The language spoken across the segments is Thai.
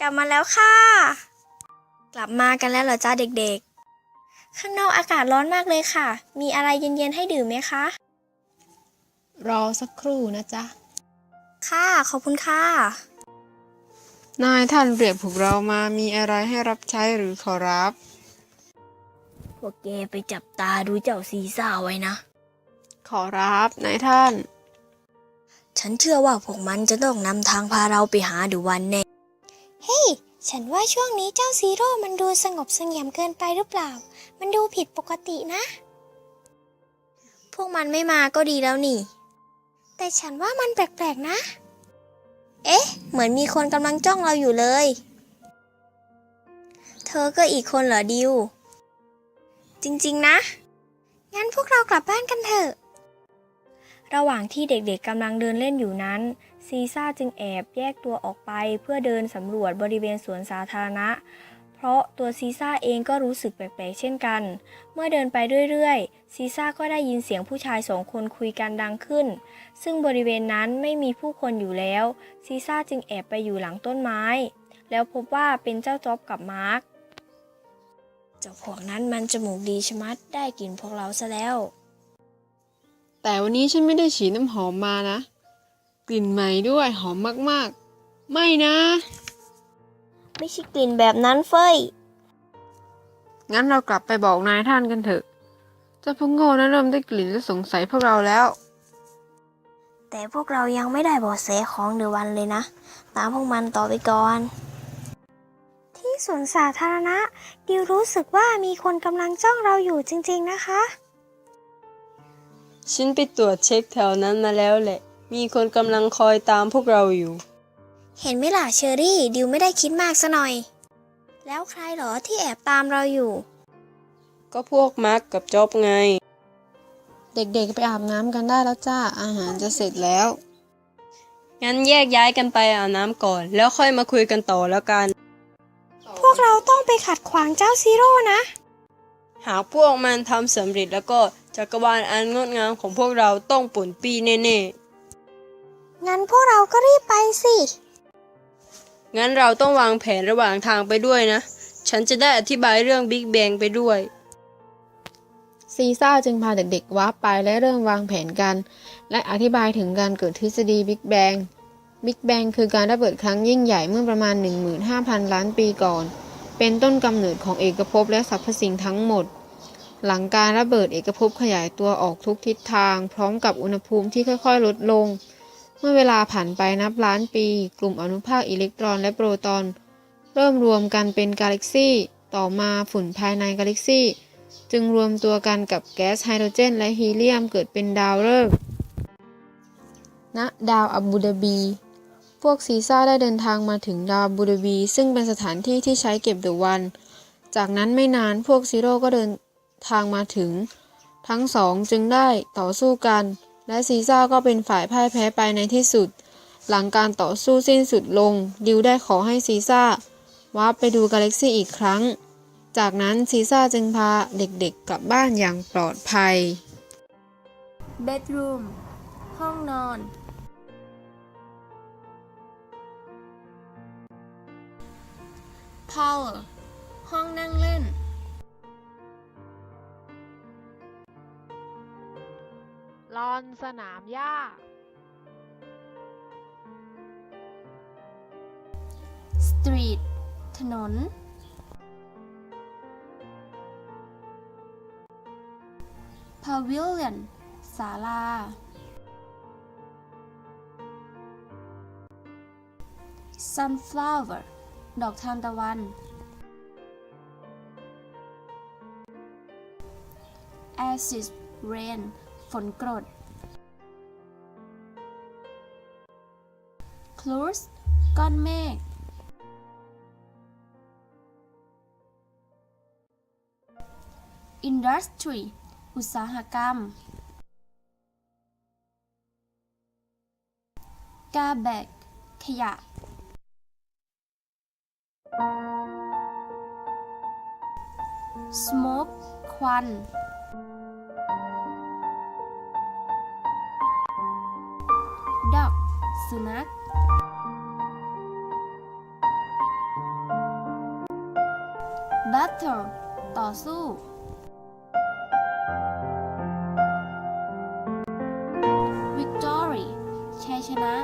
กลับมาแล้วค่ะ กลับมากันแล้วเหรอจ้าเด็กๆ ข้างนอกอากาศร้อนมากเลยค่ะ มีอะไรเย็นๆให้ดื่มไหมคะ รอสักครู่นะจ๊ะ ค่ะ ขอบคุณค่ะ นายท่านเรียกพวกเรามามีอะไรให้รับใช้หรือขอรับ พวกแกไปจับตาดูเจ้าซีซ่าไว้นะ ขอรับนายท่าน ฉันเชื่อว่าพวกมันจะต้องนำทางพาเราไปหาดูวันแน่เฮ้ย ฉันว่าช่วงนี้เจ้าซีโร่มันดูสงบเสงี่ยมเกินไปหรือเปล่า มันดูผิดปกตินะ พวกมันไม่มาก็ดีแล้วนี่ แต่ฉันว่ามันแปลกๆนะ เอ๊ะ เหมือนมีคนกำลังจ้องเราอยู่เลย เธอก็อีกคนเหรอดิว จริงๆนะ งั้นพวกเรากลับบ้านกันเถอะ ระหว่างที่เด็กๆกำลังเดินเล่นอยู่นั้น ซีซ่าจึงแอบแยกตัวออกไปเพื่อเดินสำรวจบริเวณสวนสาธารณะ เพราะตัวซีซ่าเองก็รู้สึกแปลกๆเช่นกัน เมื่อเดินไปเรื่อยๆ ซีซ่าก็ได้ยินเสียงผู้ชายสองคนคุยกันดังขึ้น ซึ่งบริเวณนั้นไม่มีผู้คนอยู่แล้ว ซีซ่าจึงแอบไปอยู่หลังต้นไม้ แล้วพบว่าเป็นเจ้าจ๊อบกับมาร์คเจ้าพวกนั้นมันจมูกดีชะมัดได้กลิ่นพวกเราซะแล้ว แต่วันนี้ฉันไม่ได้ฉีดน้ำหอมมานะ กลิ่นใหม่ด้วยหอมมากๆ ไม่นะ ไม่ใช่กลิ่นแบบนั้นเฟยงั้นเรากลับไปบอกนายท่านกันเถอะเจ้าพวกโง่นั้นเริ่มได้กลิ่นและสงสัยพวกเราแล้ว แต่พวกเรายังไม่ได้เบาะแสของเดอะวันเลยนะ ตามพวกมันต่อไปก่อน ที่สวนสาธารณะ ดิวรู้สึกว่ามีคนกำลังจ้องเราอยู่จริงๆนะคะ ฉันไปตรวจเช็คแถวนั้นมาแล้วแหละ มีคนกำลังคอยตามพวกเราอยู่ เห็นไหมล่ะเชอรี่ ดิวไม่ได้คิดมากซะหน่อย แล้วใครเหรอที่แอบตามเราอยู่ ก็พวกมาร์กกับจ๊อบไง เด็กๆไปอาบน้ำกันได้แล้วจ้า อาหารจะเสร็จแล้ว งั้นแยกย้ายกันไปอาบน้ำก่อน แล้วค่อยมาคุยกันต่อแล้วกัน พวกเราต้องไปขัดขวางเจ้าซีโร่นะ หากพวกมันทำสำเร็จแล้วก็จักรวาลอันงดงามของพวกเราต้องป่นปีแน่ งั้นพวกเราก็รีบไปสิๆงั้นเราต้องวางแผนระหว่างทางไปด้วยนะ ฉันจะได้อธิบายเรื่องบิ๊กแบงไปด้วย ซีซ่าจึงพาเด็กๆวาร์ปไปและเริ่มวางแผนกัน และอธิบายถึงการเกิดทฤษฎีบิ๊กแบงบิ๊กแบงคือการระเบิดครั้งยิ่งใหญ่เมื่อประมาณ 15,000 ล้านปีก่อน เป็นต้นกำเนิดของเอกภพและสรรพสิ่งทั้งหมด หลังการระเบิดเอกภพขยายตัวออกทุกทิศทาง พร้อมกับอุณหภูมิที่ค่อยๆ ลดลง เมื่อเวลาผ่านไปนับล้านปี กลุ่มอนุภาคอิเล็กตรอนและโปรตอน เริ่มรวมกันเป็นกาแล็กซี่ ต่อมาฝุ่นภายในกาแล็กซี่ จึงรวมตัวกันกับแก๊สไฮโดรเจน และฮีเลียมเกิดเป็นดาวฤกษ์ณดาวอับูดาบี พวกซีซ่าได้เดินทางมาถึงดาวอับูดาบี ซึ่งเป็นสถานที่ที่ใช้เก็บเดอะวัน จากนั้นไม่นานพวกซีโร่ก็เดินทางมาถึง ทั้งสองจึงได้ต่อสู้กัน และซีซ่าก็เป็นฝ่ายพ่ายแพ้ไปในที่สุด หลังการต่อสู้สิ้นสุดลง ดิวได้ขอให้ซีซ่าวาร์ปไปดูกาแล็กซี่อีกครั้ง จากนั้นซีซ่าจึงพาเด็กๆกลับบ้านอย่างปลอดภัย bedroom ห้องนอน power ห้องนั่งเล่น ลอนสนามหญ้า สตรีท ถนน พาวิลเลียนศาลาซันฟลาวเวอร์ดอกทานตะวันแอซิสเรน ฝนกรด c l o u s ก้อนเมฆ industry อุตสาหกรรม garbage ขยะ smoke ควัน dog สุนัข battle ต่อสู้ victory ชัยชนะ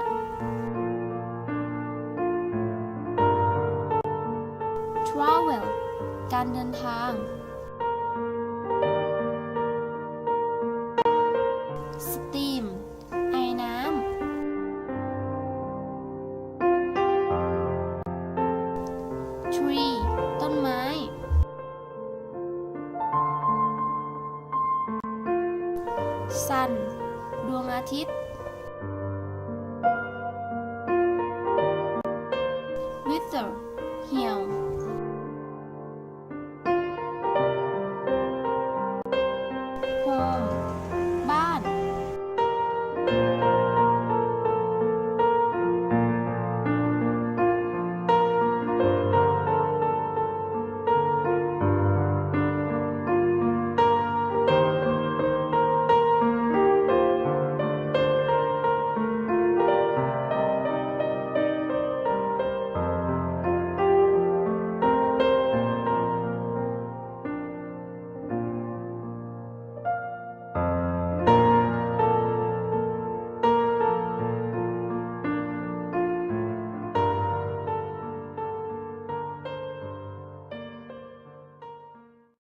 travel การเดินทาง tree ต้นไม้ sun ดวงอาทิตย์ wither เหี่ยว